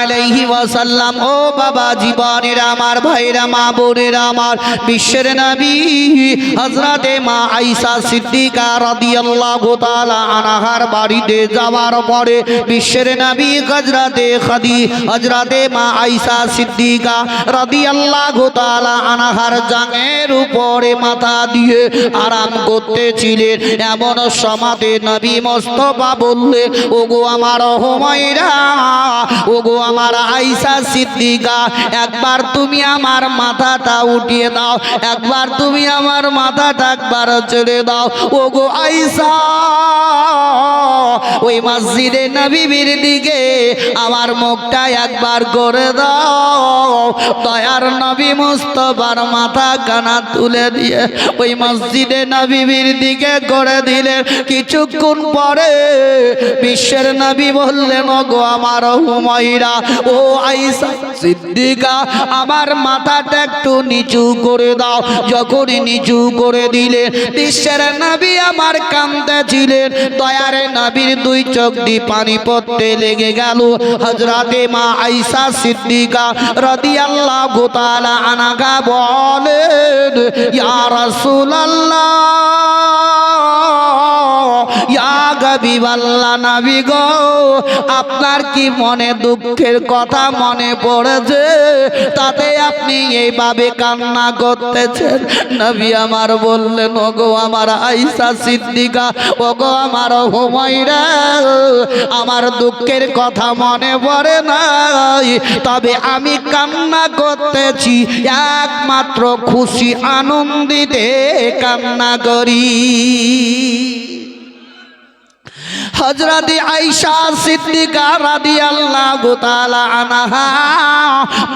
আলাইহি ওয়াসাল্লাম, ও বাবা জীবনের আমার ভাইরা, মা বোনের আমার, বিশ্বের নবী হযরতে মা আয়েশা সিদ্দিকা রাদিয়াল্লাহু তাআলা আনহার বাড়িতে যাওয়ার পরে বিশ্বের নবী হযরতে খাদি, হযরতে মা আয়েশা সিদ্দিকা রাদিয়াল্লাহু তাআলা আনহার জাঙের উপরে মাথা দিয়ে আরাম করতেছিলেন। এমন সমাতে নবী মোস্তফা বললেন, ওগো আমার হুমায়রা ওগো আমার আয়েশা সিদ্দিকা, একবার তুমি আমার মাথাটা উঠিয়ে দাও, একবার তুমি আমার মাথাটা একবার ছেড়ে দাও। ওগো আয়েশা, ওই মসজিদে নবীর দিকে আমার মুখটা একবার করে দাও। দয়ার নবী মুস্তফার মাথা কানা তুলে দিয়ে ওই মসজিদে নবীর দিকে করে দিলেন। কিছুক্ষণ পরে বিশ্বের নবী বললেন গো আমার হুমাইরা ও আইসা, সিদ্দিকা, আমার মাথাটা একটু নিচু করে দাও। যখনই নিচু করে দিলে বিশ্বের নবী আমার কান্দে ছিলেন। দয়ার নবীর দুই চোখ দিয়ে পানি পড়তে লেগে গেল। হজরতে মা আইসা সিদ্দিকা রাদিয়াল্লাহু তাআলা আনাগা বলেন, ইয়া রাসূলুল্লাহ। গো, আপনার কি মনে দুঃখের কথা মনে পড়েছে? তাতে আপনি এইভাবে কান্না করতেছেন। নবী আমার বললেন, ওগো আমার আইসা সিদ্দিকা, ওগো আমার হুমাইরা আমার দুঃখের কথা মনে পড়ে নাই। তবে আমি কান্না করতেছি, একমাত্র খুশি আনন্দিতে কান্না করি। হজরত আইসা সিদ্দিকা রাদিয়াল্লাহু তাআলা আনহা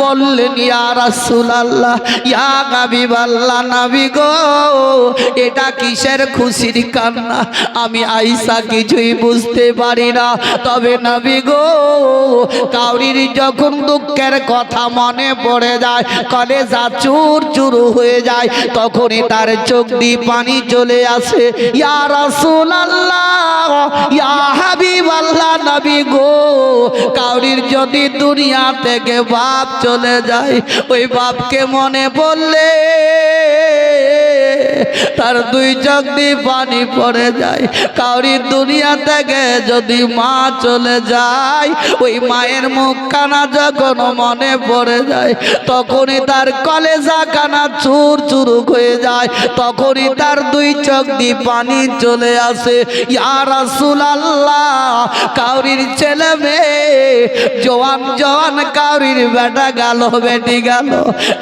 বললেন, ইয়া রাসূলুল্লাহ, ইয়া হাবিবাল্লাহ, নবী গো, এটা কিসের খুশির কান্না? আমি আইসা কিছুই বুঝতে পারি না। তবে নবী গো, কাউরির যখন দুঃখের কথা মনে পড়ে যায়, কলেজা চুর চুর হয়ে যায়, তখনই তার চোখ দিয়ে পানি চলে আসে। ইয়া রাসূলুল্লাহ, ইয়া হাবিব আল্লাহ নবী গো, কাউরির যদি দুনিয়া থেকে বাপ চলে যায়, ওই বাপকে মনে বললে তার দুই চোখ দিয়ে পানি পড়ে যায়। কাউরির দুনিয়া থেকে যদি মা চলে যায়, ওই মায়ের মুখ কানা যখন মনে পড়ে যায়, তখনই তার কলেজা কানা চুর চুরুক হয়ে যায়। তখনই তার দুই চোখ দিয়ে পানি চলে আসে। ইয়া রাসূল আল্লাহ কাউরির ছেলে মেয়ে জওয়ান জওয়ান কাউরির বেটা গেল, বেটি গেল।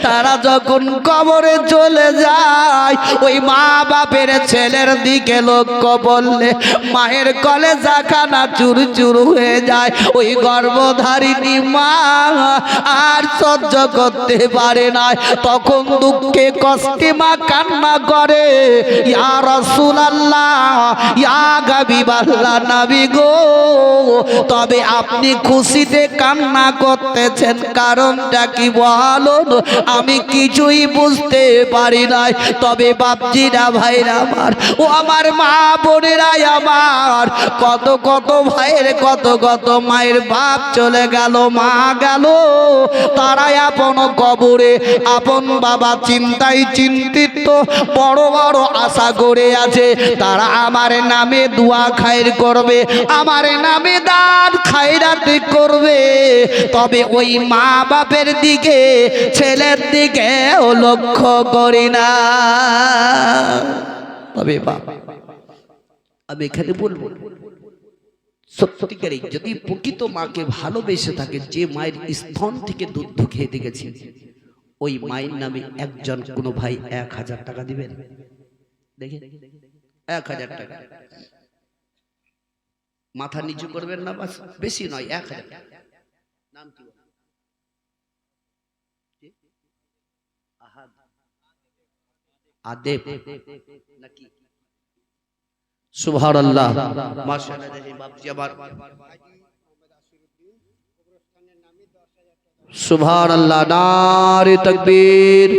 তারা যখন কবরে চলে যায়, ওই মা বাপের ছেলের দিকে লক্ষ্য বললে মায়ের কলেজা খানা চুর চুর হয়ে যায়। ওই গর্ভধারিণী মা আর সহ্য করতে পারে না। তখন দুঃখে কষ্টে মা কান্না করে, ইয়া রাসূলুল্লাহ, ইয়া গাবিবাল্লাহ নবী গো, তবে আপনি খুশিতে কান্না করতেছেন, কারণটা কি বলুন? আমি কিছুই বুঝতে পারি নাই। তবে বাপজিরা ভাইরা আমার, ও আমার মা বোনেরাই আমার। কত কত ভাইয়ের, কত কত মায়ের বাপ চলে গেল, মা গেল। তারাই আপন কবরে, আপন বাবা চিন্তায় চিন্তিত, বড় বড় আশা করে আছে। তারা আমার নামে দোয়া খায়ের করবে, আমার নামে দান খায়রাতি করবে। তবে ওই মা বাপের দিকে, ছেলের দিকে লক্ষ্য করি না। তবে আমি এখানে বলব, সত্যিকারই যদি প্রকৃত মাকে ভালোবেসে থাকে, যে মায়ের স্তন থেকে দুধ খেয়ে দেখেছি, ওই মায়ের নামে একজন কোনো ভাই এক হাজার টাকা দিবেন এক হাজার টাকা মাথা নিচু করবেন না বাস বেশি নয়, এক হাজার নাম? কে? আদেব নাকি সুবহান আল্লাহ মাশাআল্লাহ দেখি বাপজি আবার সুবহান আল্লাহ নারে তাকবীর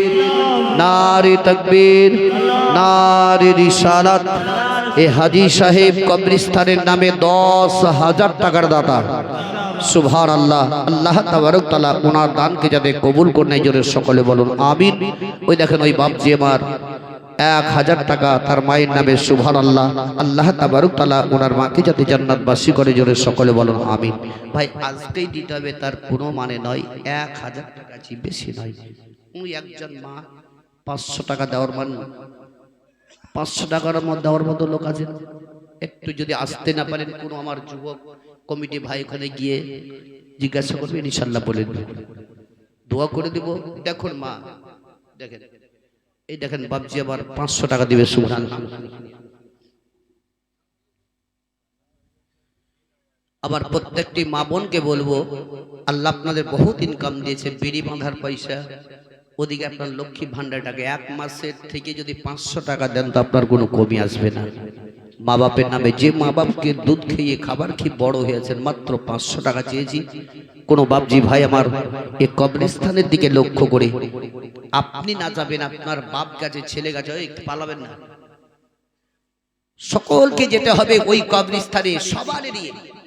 নারে তাকবীর নারে রিসালাত এ হাজি সাহেব কবরিস্তানের নামে দশ হাজার টাকার দাতা। সুভার আল্লাহ আল্লাহ তালা ওনার দানকে যাতে কবুল করে জোরে সকলে বলুন, আমিন। ওই দেখেন, ওই বাপজি আমার এক হাজার টাকা তার মায়ের নামে সুভান আল্লাহ আল্লাহ তাবারক তালা ওনার মাকে যাতে জান্নাতবাসী করে, জোরে সকলে বলুন, আমিন। ভাই, আজকেই দিতে হবে, তার কোনো মানে নয়, এক হাজার টাকা চেয়ে বেশি নয়। ওই একজন মা, পাঁচশো টাকা দেওয়ার মান, পাঁচশো টাকার দেওয়ার মতো লোক আছে একটু যদি আসতে না পারেন, কোনো আমার যুবক কমিটি ভাই ওখানে গিয়ে জিজ্ঞাসা করবে ইনশাল্লাহ বলে দোয়া করে দিব। দেখুন মা, দেখেন, এই দেখেন বাবজি আবার পাঁচশো টাকা দিবে সুহান আবার প্রত্যেকটি মা বোনকে বলব, আল্লাহ আপনাদের বহুত ইনকাম দিয়েছে, বিড়ি বাঁধার পয়সা। ওদিকে আপনার লক্ষ্মী ভান্ডারটাকে এক মাসের থেকে যদি পাঁচশো টাকা দেন, তো আপনার কোনো কমি আসবে না। মা বাপের নামে যে মা বাপকে দুধ খেয়ে খাবার খেয়ে বড় হয়েছেন, মাত্র পাঁচশো টাকা চেয়েছি। কোনো বাপজি ভাই আমার এ কবরস্থানের দিকে লক্ষ্য করে, আপনি না যাবেন, আপনার বাপ গাছে, ছেলে গাছে পালাবেন না। সকলকে যেতে হবে ওই কবরস্থানে সবারই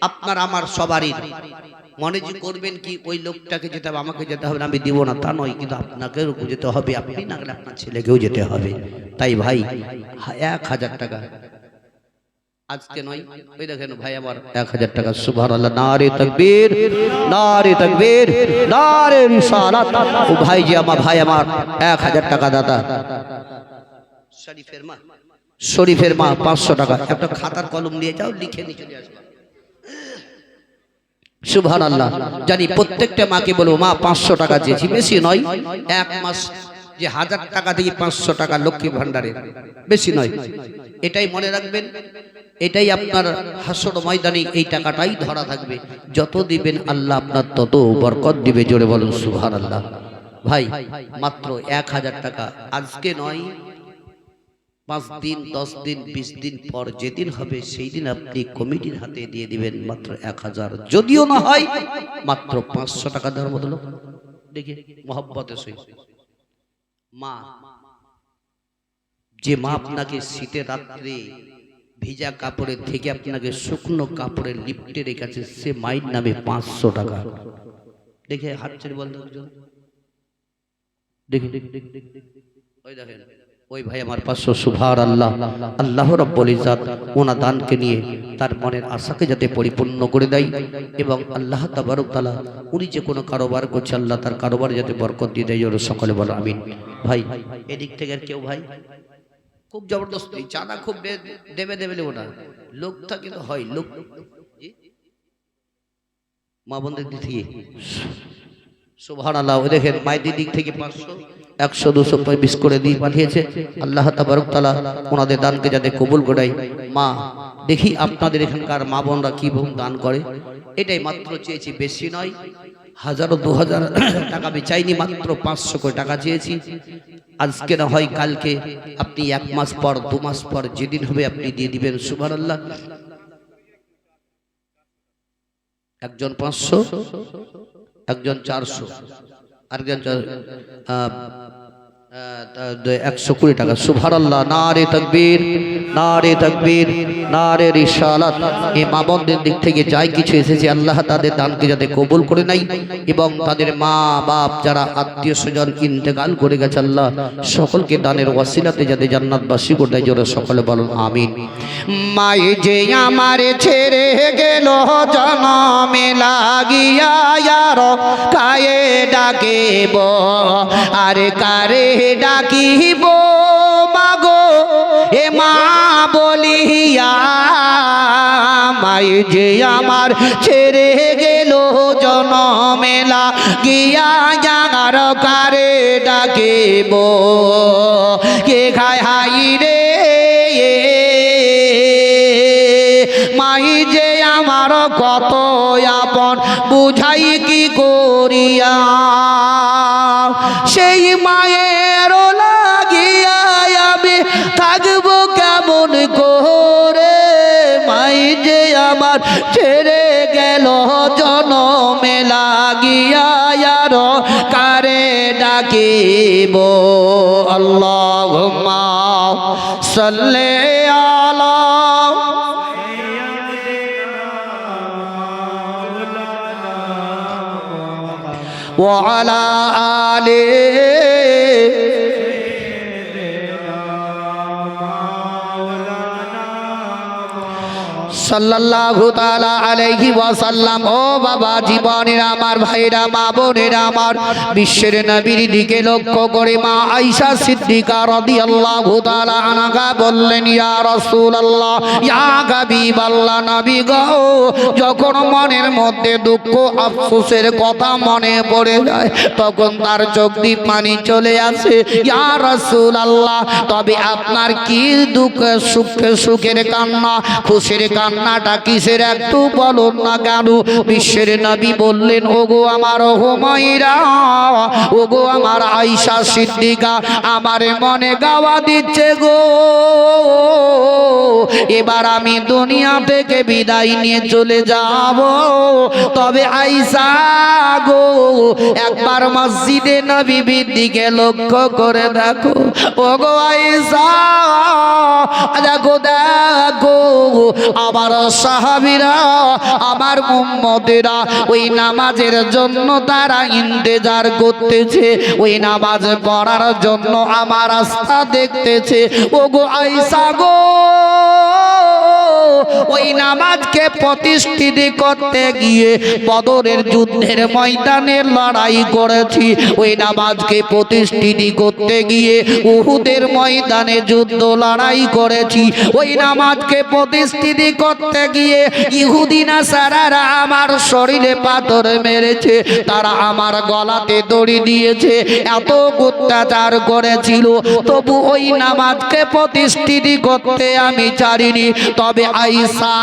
আপনার, আমার, সবারই। মনে যে করবেন কি, ওই লোকটাকে যেতে হবে, আমাকে যেতে হবে আমি দিব না, তা নয়, কিন্তু আপনাকেও যেতে হবে, আপনি না আপনার ছেলেকেও যেতে হবে। তাই ভাই, এক হাজার টাকা। আজকে নয়। ওই দেখেন ভাই আমার এক হাজার টাকা। সুভার আল্লাহ নারে তকবীর নারে তকবীর নারে রিসালাত ও ভাই যে আমার ভাই আমার এক হাজার টাকা দাদা। শরীফের মা শরীফের মা পাঁচশো টাকা। একটা খাতার কলম নিয়ে যাও লিখে নিয়ে চলে আসবে। সুভান আল্লাহ জানি প্রত্যেকটা মাকে বলব মা পাঁচশো টাকা চেয়েছি বেশি নয়। এক মাস যে হাজার টাকা দিয়ে পাঁচশো টাকা লক্ষ্মী ভান্ডারে বেশি নয়। এটাই মনে রাখবেন, এটাই আপনার হাসর ময়দানে এই টাকাটাই ধরা থাকবে। যত দিবেন আল্লাহ আপনার তত বরকত দিবে, জোরে বলুন সুভান আল্লাহ ভাই, মাত্র এক হাজার টাকা। আজকে নয়, পাঁচ দিন, দশ দিন, বিশ দিন পর যেদিন হবে, সেই দিন আপনি কমিটির হাতে দিয়ে দিবেন মাত্র এক হাজার। যদিও না হয়, মাত্র পাঁচশো টাকা দেওয়ার লোক দেখে মহব্বতের সহিত মা যে মা আপনাকে শীতের রাত্রে ভিজা কাপড়ের থেকে আপনাকে শুকনো কাপড়ে লিপটে রেখেছে সে মায়ের নামে পাঁচশো টাকা দেখে হাত ছেড়ে দেখ দেখ ওই দেখেন ওই ভাই আমার পাঁচশো সুভার আল্লাহ আল্লাহ রব্বুল ইজাত ওনা দানকে নিয়ে তার মনের আশাকে যাতে পরিপূর্ণ করে দেয় এবং আল্লাহ তাবারক তালা উনি যে কোনো কারোবার করছে, আল্লাহ তার কারোবার যাতে বরকত দিয়ে দেয় ওরা সকলে বলো, আমিন। ভাই, এদিক থেকে আর কেউ ভাই? খুব জবরদস্তি চাঁদা খুব দেবে দেবে না। লোকটা কিন্তু হয়, লোক। মা বোনদের দিক থেকে। সুভান আল্লাহ দেখেন, মায়ের দিক থেকে পাঁচশো। একশো, দুশো বিশ করে দিয়ে পাঠিয়েছে। আল্লাহ তাবারক তালা ওনাদের দানকে যাতে কবুল করাই মা, দেখি আপনাদের এখানকার মা বোনরা কি বোন দান করে। এটাই মাত্র চেয়েছি, বেশি নয়। হাজারো, দু হাজার টাকা আমি চাইনি, মাত্র পাঁচশো করে টাকা চেয়েছি। আজকে না হয় কালকে আপনি এক মাস পর, দু মাস পর যেদিন হবে আপনি দিয়ে দিবেন সুভান আল্লাহ একজন পাঁচশো, একজন চারশো। আরেকজন চার- আহ, আহ, একশো কুড়ি টাকা। তকবীর তকবীর রিসালাত এই মা বোনদের দিক থেকে যাই কিছু এসেছে, আল্লাহ তাদের দানকে যাতে কবুল করে নাই এবং তাদের মা, বাপ যারা আত্মীয় স্বজন ইন্তেকাল করে গেছে আল্লাহ, সকলকে দানের ওয়াসিলাতে যাতে জান্নাতবাসী করে দেয় জোরে সকলে বলুন আমিন। মাই যে আমার ছেড়ে গেল, জনমে লাগিয়া কায়ে ডাকিব আর কারে ডাকিব, মাগো, এ মা বলিয়া, মাই যে আমার ছেড়ে গেল জনমেলা, গিয়া জাগার কারে ডাকিব। কে খায় হাই রে মাই যে আমার কত আপন, বুঝাই কি করিয়া? আমার ছেড়ে গেল জনমে লাগিয়া আর কারে ডাকিব আল্লাহ সাল্লে আলা وعلى آله ও বাবা আমার ভাইরা আমার, বিশ্বের লক্ষ্য করে মা বললেন, ইয়া ইয়া গো, যখন মনের মধ্যে দুঃখ, আফসোসের কথা মনে পড়ে যায়, তখন তার চোখ দিয়ে পানি চলে আসে, ইয়া রাসূলুল্লাহ, তবে আপনার কি দুঃখ, সুখে, সুখের কান্না, খুশির কান্নাটা কিসের একটু বলুন না কেন? বিশ্বের নবী বললেন ওগো আমার হোমাইরা ওগো আমার আইসা সিদ্দিকা, আমার মনে গাওয়া দিচ্ছে গো। এবার আমি দুনিয়া থেকে বিদায় নিয়ে চলে যাব। তবে আইসা গো, একবার মসজিদে নবীর দিকে লক্ষ্য করে দেখো। ওগো আইসা দেখো দেখো, আমার সাহাবিরা, আমার মুম্মদেরা ওই নামাজের জন্য তারা ইন্তেজার করতেছে ওই নামাজ পড়ার জন্য আমার রাস্তা দেখতেছে। ওগো আইসা গো। ওই নামাজকে প্রতিষ্ঠিত করতে গিয়ে বদরের যুদ্ধের ময়দানে লড়াই করেছি। ওই নামাজকে প্রতিষ্ঠিত করতে গিয়ে উহুদের ময়দানে যুদ্ধ লড়াই করেছি। ওই নামাজকে প্রতিষ্ঠিত করতে গিয়ে ইহুদিনা সারারা আমার শরীরে পাথর মেরেছে। তারা আমার গলাতে দড়ি দিয়েছে। এত অত্যাচার করেছিল। তবু ওই নামাজকে প্রতিষ্ঠিত করতে আমি চারিনি। তবে আইসা,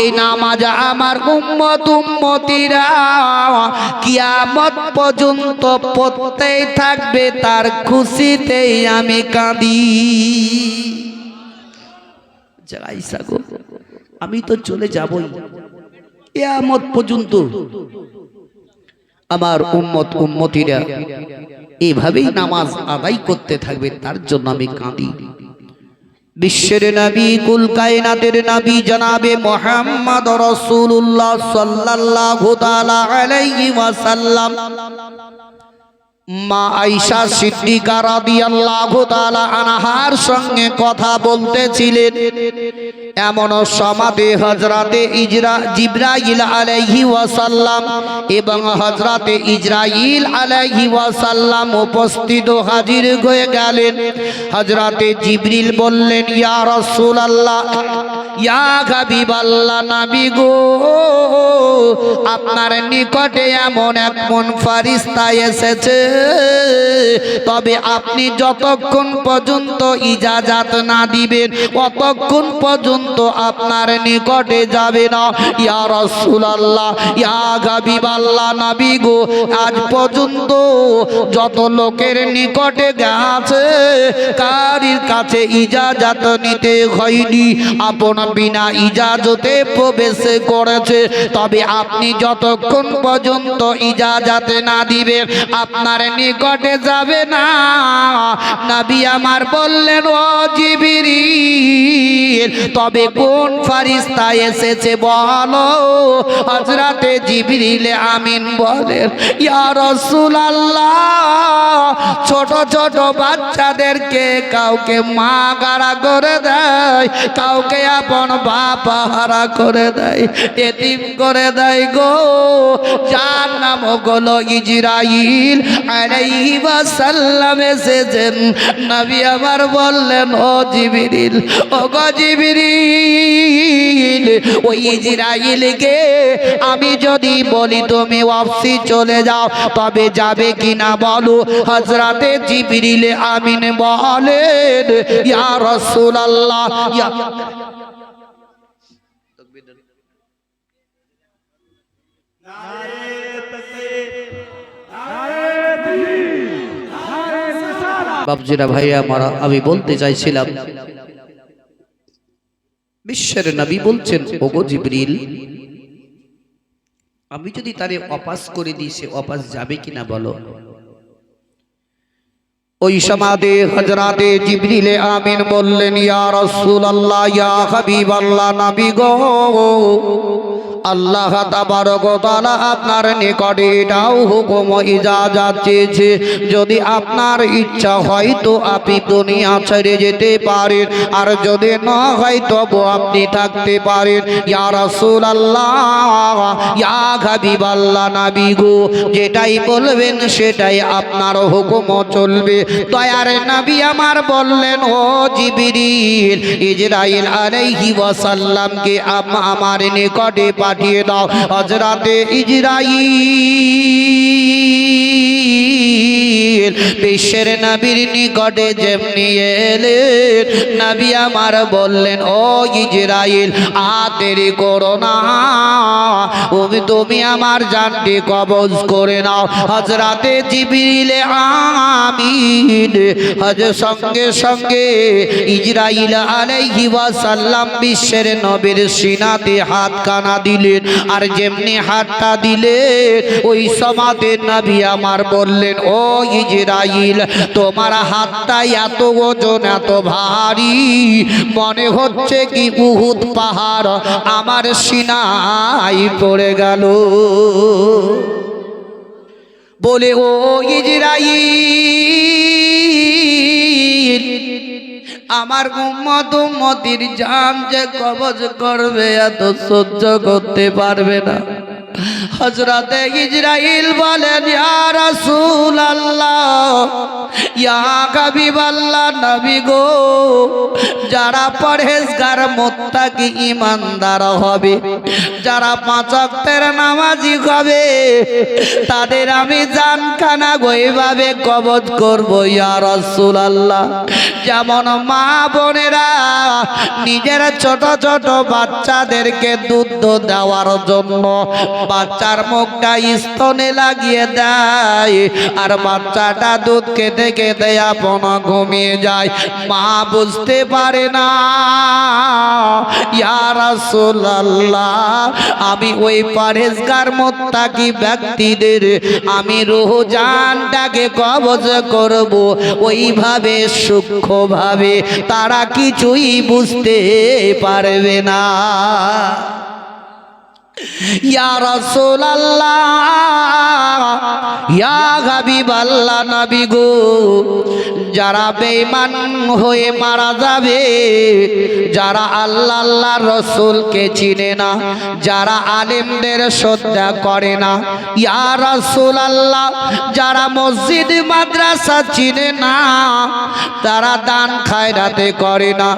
এই নামাজ আমার উম্মত উম্মতিরা কিয়ামত পর্যন্ত পড়তেই থাকবে, তার খুশিতেই আমি কাঁদি। আইসা গো, আমি তো চলে যাবই। কিয়ামত পর্যন্ত আমার উম্মত উম্মতিরা এভাবেই নামাজ আদায় করতে থাকবে, তার জন্য আমি কাঁদি। বিশ্বের নবী, কুল কায়নাতের নবী জনাবে মোহাম্মদ রসুল্লাহ সাল্লাল্লাহু তাআলা মা আয়েশা সিদ্দিকা সঙ্গে কথা বলতেছিলেন। এমন সমাধি হজরতে ইজরা জিব্রাইল আলাইহি ওয়াসাল্লাম এবং হজরতে ইজরাইল আলাইহি ওয়াসাল্লাম উপস্থিত হাজির হয়ে গেলেন। হজরতে জিবরিল বললেন, ইয়া রাসূলুল্লাহ, ইয়া হাবিবাল্লাহ নবী গো, আপনার নিকটে এমন এক মন ফারিস্তা এসেছে। তবে আপনি যতক্ষণ পর্যন্ত ইজাজাত না দিবেন ততক্ষণ পর্যন্ত আপনার নিকটে যাবে না। ইয়া রাসূলুল্লাহ, ইয়া হাবিবাল্লাহ, নবী গো, আজ পর্যন্ত যত লোকের নিকটে গেছে, কারির কাছে ইজাজাত নিতে হয়নি। আপন বিনা ইজাজতে প্রবেশ করেছে। তবে আপনি যতক্ষণ পর্যন্ত ইজাজাতে না দিবেন, আপনার নিকটে যাবে না। নবী আমার বললেন, ও জিবিরিল, তবে কোন ফারিস্তা এসেছে বলো? হজরাতে জিবরিল আমিন বলেন, ইয়া রাসূলুল্লাহ, ছোট ছোট বাচ্চাদেরকে কাউকে মা গাড়া করে দেয়, কাউকে আপন বাপ হারা করে দেয়, এতিম করে দেয় গো। যার নাম হলো ইজরাইল আলাইহি ওয়াসাল্লাম এসেছেন। নবী আমার বললেন, ও জিবরিল ও গো জিবরিল ওই ইজরাইলকে আমি যদি বলি তুমি ওয়াপসি চলে যাও, তবে যাবে কিনা বলো? হজরতে জিবরিল আমিন বলেন, ইয়া রাসূলুল্লাহ, ইয়া বাবজিরা ভাইয়া, আমার আমি বলতে চাইছিলাম বিশ্বের নবী বলছেন, ওগো জিবরিল, আমি যদি তারে অপাস করে দিই, সে অপাস যাবে কিনা বলো? ওই সমাদে হজরাতে জিবরিলে আমিন বললেন, ইয়া রাসূলুল্লাহ, ইয়া হাবিবাল্লাহ, নবী গো। আল্লাহ তাবারক ওয়া তাআলা আপনার নিকটে এটাও হুকুম ইজাজত চেয়েছে। যদি আপনার ইচ্ছা হয় তো আপনি দুনিয়া ছেড়ে যেতে পারেন, আর যদি না হয় তবু আপনি থাকতে পারেন। ইয়া রাসূলুল্লাহ, ইয়া হাবিবাল্লাহ নবী গো, যেটাই বলবেন সেটাই আপনার হুকুম চলবে। দয়ার নবী আমার বললেন, ও জিবরিল, ইজরাইল আলাইহি ওয়াসাল্লামকে আম- আমার নিকটে পাঠিয়ে দাও হযরতে ইজরাইল। বিশ্বের নবীর নিকটে যেমনি এলেন, নবী আমার বললেন, ও ইজরাইল আ করো না। তুমি আমার জানটি কবজ করে নাও। হজরাতে জিবিলে আমিন, হজ সঙ্গে সঙ্গে ইজরাইল আলাইহি ওয়াসাল্লাম বিশ্বের নবীর সিনাতে হাত কানা দিলেন। আর যেমনি হাতটা দিলেন ওই সমাতে নবী আমার বললেন, ও ইজরাইল, তোমার হাতটা এত ওজন, এত ভারী। মনে হচ্ছে কি উহুদ পাহাড় আমার সিনাই পড়ে গেল। বলে, ও ইজরাইল আমার উম্মত উম্মতির জান যে কবজ করবে এত সহ্য করতে পারবে না। হজরতে ইজরাইল বলেন রাসূল আল্লাহ হাবিব আল্লাহ নবী গো, যারা পরহেজগার, মোত্তাকি ইমানদার হবে, যারা পাঁচ ওয়াক্তের নামাজি হবে তাদের আমি জানখানা গইভাবে কবজ করব, ইয়া রাসূল আল্লাহ যেমন মা বোনেরা নিজের ছোট ছোট বাচ্চাদেরকে দুধ দেওয়ার জন্য বাচ্চার মুখটা স্তনে লাগিয়ে দেয় আর বাচ্চাটা দুধ খেতে খেতে আপন ঘুমিয়ে যায়। মা বুঝতে পারে না, ইয়া রাসূলুল্লাহ, আমি ওই পারেজগার মোত্তাকি ব্যক্তিদের, আমি রুহ জানটাকে কবজ করব। ওইভাবে সূক্ষ্মভাবে তারা কিছুই বুঝতে পারবে না। ইয়া রাসূলুল্লাহ, ইয়া হাবিবাল্লাহ নবী গো, যারা বেঈমান হয়ে মারা যাবে, যারা আল্লাহ আল্লাহ রসুলকে চিনে না, যারা আলেমদের শ্রদ্ধা করে না, ইয়া রাসূল আল্লাহ যারা মসজিদ, মাদ্রাসা চিনে না, তারা দান খায়রাতে করে না।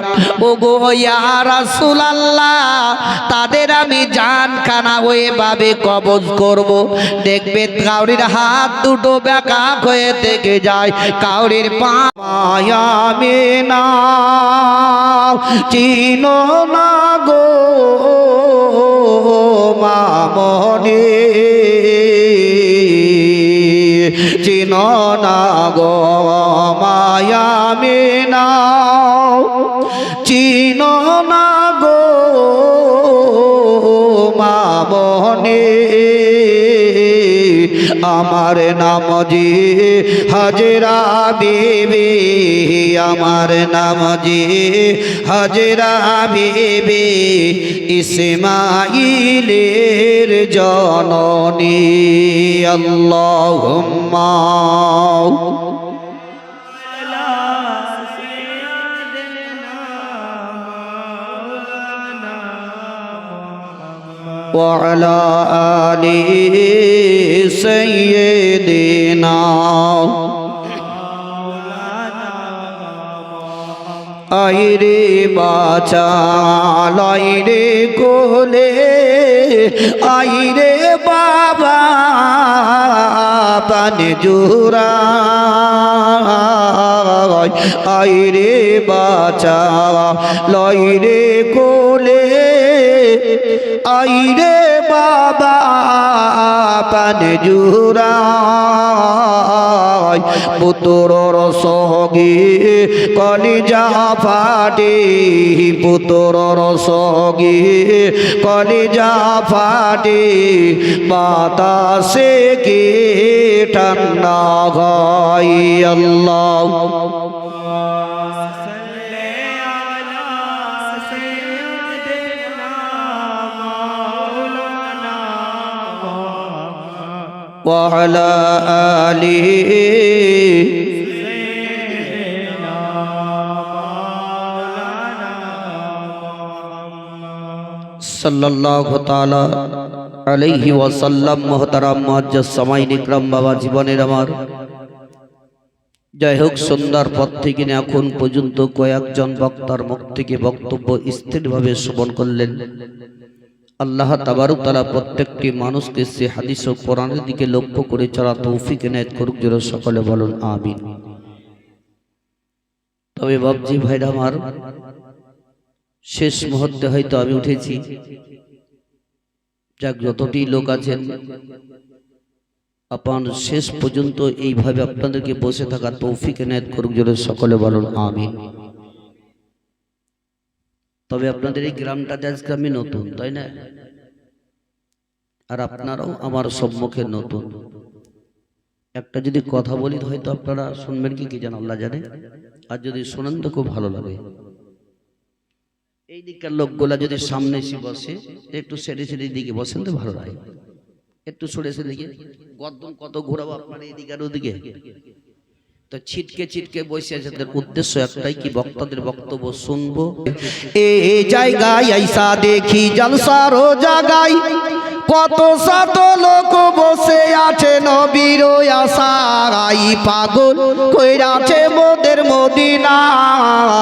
ওগো ইয়া রাসূল আল্লাহ তাদের আমি জান খানা ওইভাবে কবজ করব। দেখবে কাউরির হাত দুটো বেকা হয়ে থেকে যায়। কাউরির পা মায়ামে না চিনো না গো মামনি। চিনো না গো মায়ামে না চিনো না গো মামনি আমার নাম জি হাজরা বিবি, আমার নাম জি হাজরা বিবি ইসমাইলের জননী। আল্লাহুম্মা। وعلى آل سيدنا আইরে বাচা লাইরে কোলে আইরে বাবা পান জোরা আইরে বাচা লইরে কোলে আইরে বাবা, পান জোরা পুতর সহগী কলিজা ফাটে। পুতর সহগী কলিজা ফাটে। বাতাসে কে ঠান্ডা হয়, আল্লাহ। وعلى آله সাল্লাল্লাহু তাআলা আলাইহি ওয়াসাল্লাম মুহতারাম মুআজ্জাজ সামাইন ইকরাম বাবা জীবনের আমার যাই হোক সন্ধ্যার পর থেকে নিয়ে এখন পর্যন্ত কয়েকজন বক্তার মুখ থেকে বক্তব্য স্থিরভাবে শ্রবণ করলেন আল্লাহ তাবারুক তালা প্রত্যেকটি মানুষকে সে হাদিস ও কোরআনের দিকে লক্ষ্য করে চলা তৌফিক এনায়ত করুক, যেন সকলে বলুন আমিন। তবে বাবজি ভাইরা আমার, শেষ মুহূর্তে হয়তো আমি উঠেছি। যাক, যতটি লোক আছেন আপনার শেষ পর্যন্ত এইভাবে আপনাদেরকে বসে থাকা তৌফিক এনায়ত করুক, যেন সকলে বলুন আমিন। তবে আপনাদের এই গ্রামটাতে আজকে আমি নতুন, তাই না? আর আপনারাও আমার সম্মুখে নতুন। একটা যদি কথা বলি, হয়তো আপনারা শুনবেন কি কি জান আল্লাহ জানে। আর যদি শোনেন তো খুব ভালো লাগে। এই দিককার লোকগুলা যদি সামনে এসে বসে, একটু সেরে সেরে দিকে বসেন তো ভালো লাগে। একটু সরে এসে দিকে গদ্দম কত ঘোরাবো আপনার এইদিকে আর ওদিকে। তো ছিটকে ছিটকে বসে আছে। তাদের উদ্দেশ্য একটাই কি? বক্তাদের বক্তব্য শুনব। এ জায়গায় আইসা দেখি জলসারো জায়গায় কত শত লোক বসে আছে নবীর আশাই পাগল কইরাছে মোদের মদিনা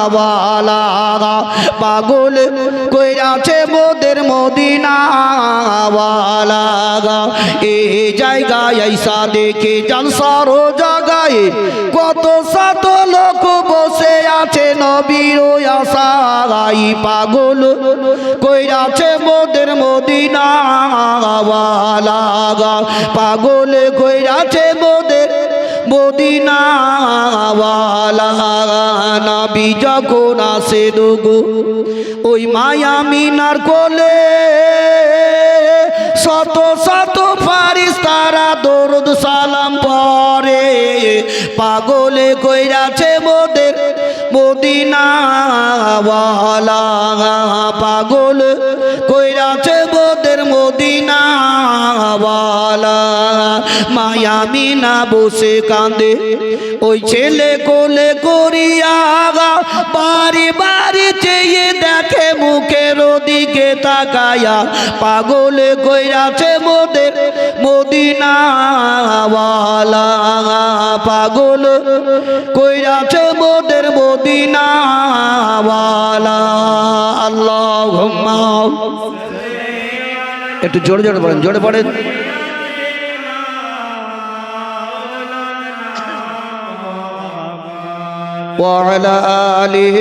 ওয়ালা পাগল কইরাছে মোদের মদিনা ওয়ালা এই জায়গায় আইসা দেখি জলসারো জায়গায় কত শত লোক বসে আছে নবীর আশাই পাগল কইরাছে মোদের মদিনা ওয়ালা পাগল কইরাছে মোদের মদিনা ওয়ালা নবী যখন আসে দুগু, ওই মায়া মিনার কোলে শত শত ফারিস তারা দরুদ সালাম পরে পাগলে কইরাছে মোদের মদিনা ওয়ালা পাগল মায়ামি না বসে কাঁদে। ওই ছেলে কোলে করিয়া বাড়ি বাড়ি চেয়ে দেখে মুখের দিকে তাকায়া। পাগলে কইরাছে মোদের মদিনা ওয়ালা পাগল কইরাছে মোদের মদিনা ওয়ালা আল্লাহ একটু জোরে জোরে পড়েন জোরে পড়েন وعلى آله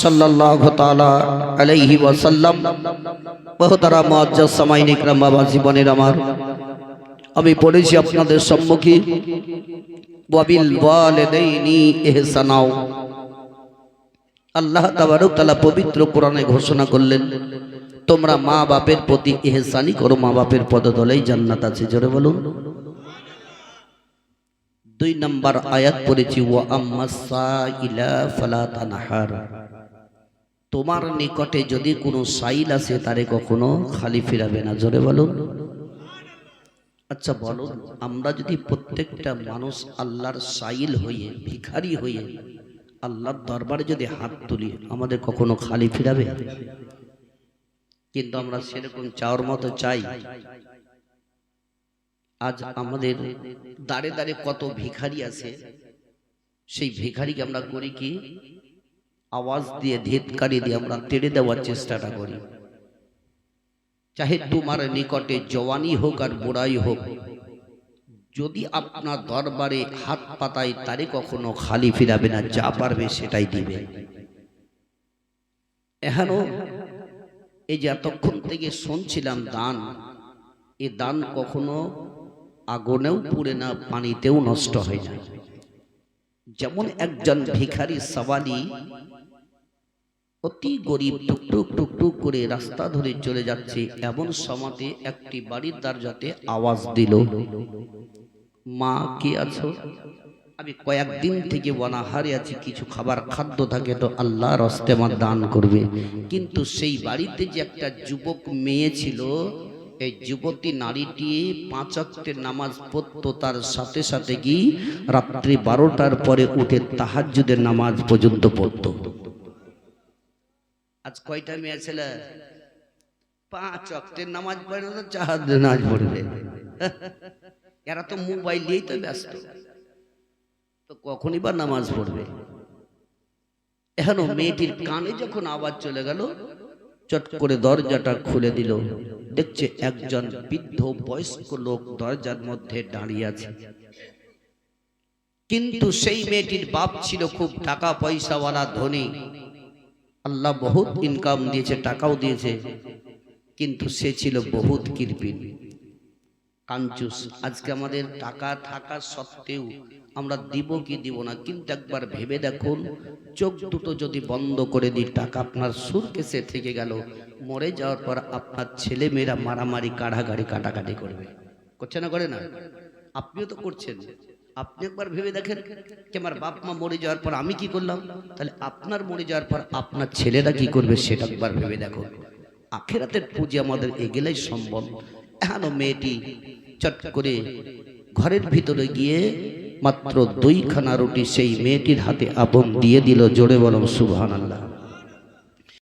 সাল্লাল্লাহু তাআলা আলাইহি ওয়াসাল্লাম বহুতারা মুআজ্জাজ সামাইন ইকরাম বাবা জীবনের আমার আমি পড়েছি আপনাদের সম্মুখে ওয়াবিল ওয়ালিদাইনি ইহসানাও আল্লাহ তাবারক তাআলা পবিত্র কোরআনে ঘোষণা করলেন তোমরা মা বাপের প্রতি ইহসানি করো, মা বাপের পদতলেই জান্নাত আছে, জোরে বলুন। দুই নাম্বার আয়াত পড়েছি, ওয়া আম্মাসা ইলা ফালা তানহার। তোমার নিকটে যদি কোনো সাইল আছে তারে কখনো খালি ফিরাবে না, জোরে বলুন। আচ্ছা বলুন, আমরা যদি প্রত্যেকটা মানুষ আল্লাহর সাইল হয়ে, ভিখারি হয়ে, আল্লাহর দরবারে যদি হাত তুলি, আমাদের কখনো খালি ফিরাবে? কিন্তু আমরা সেরকম চাওয়ার মতো চাই। আজ আমাদের দাঁড়ে দাঁড়ে কত ভিখারি আছে সেই ভিখারিকে আমরা করি কি আওয়াজ দিয়ে ধিৎকারি দিয়ে আমরা তেড়ে দেওয়ার চেষ্টাটা করি। চাহে তোমার নিকটে জওয়ানি হোক আর বুড়াই হোক যদি আপনার দরবারে হাত পাতায় তারে কখনো খালি ফিরাবে না যা পারবে সেটাই দিবে। এখানো এই যে এতক্ষণ থেকে শুনছিলাম দান, এ দান কখনো আগুনেও পুড়ে না, পানিতেও নষ্ট হয় না যেমন একজন ভিখারি সওয়ালি অতি গরিব টুকটুক টুকটুক করে রাস্তা ধরে চলে যাচ্ছে, এমন সমাতে একটি বাড়ির দরজাতে আওয়াজ দিল, মা, কি আছো? আমি কয়েকদিন থেকে অনাহারে আছি, কিছু খাবার খাদ্য থাকে তো আল্লাহর হস্তে আমার দান করবে। কিন্তু সেই বাড়িতে যে একটা যুবক মেয়ে ছিল, এই যুবতী নারীটি পাঁচ অক্টের নামাজ পড়তো, তার সাথে সাথে কি রাত্রি বারোটার পরে উঠে তাহাজ্জুদের নামাজ পর্যন্ত পড়তো। আজ কয়টা মেয়ে ছেলে? পাঁচ অক্টের নামাজ পড়ে তো চাহার নামাজ পড়বে এরা তো মোবাইল নিয়েই তো ব্যস্ত। তো কখনই বা নামাজ পড়বে। এখনও মেয়েটির কানে যখন আওয়াজ চলে গেল চট করে দরজাটা খুলে দিল। দেখছে একজন বৃদ্ধ বয়স্ক লোক দরজার মধ্যে দাঁড়িয়ে আছে। কিন্তু সেই মেয়েটির বাপ ছিল খুব টাকা পয়সাওয়ালা ধনী। আল্লাহ বহুত ইনকাম দিয়েছে টাকাও দিয়েছে। কিন্তু সে ছিল বহুত কিরপিন কাঞ্চুস আজকে আমাদের টাকা থাকা সত্ত্বেও আমরা দিব কি দিব না কিন্তু একবার ভেবে দেখুন চোখ দুটো যদি বন্ধ করে দিই টাকা আপনার সুর কেসে থেকে গেল। মরে যাওয়ার পর আপনার ছেলে মেয়েরা মারামারি কাড়াগাড়ি কাটাকাটি করবে। করছে না করে না? আপনিও তো করছেন। আপনি একবার ভেবে দেখেন যে আমার বাপ মা মরে যাওয়ার পর আমি কি করলাম? তাহলে আপনার মরে যাওয়ার পর আপনার ছেলেরা কি করবে সেটা একবার ভেবে দেখুন। আখেরাতের পুঁজি আমাদের এগেলেই সম্ভব। এখনও মেয়েটি চট করে ঘরের ভিতরে গিয়ে মাত্র দুইখানা রুটি সেই মেয়েটির হাতে আপন দিয়ে দিল, জোরে বলম সুবহান আল্লাহ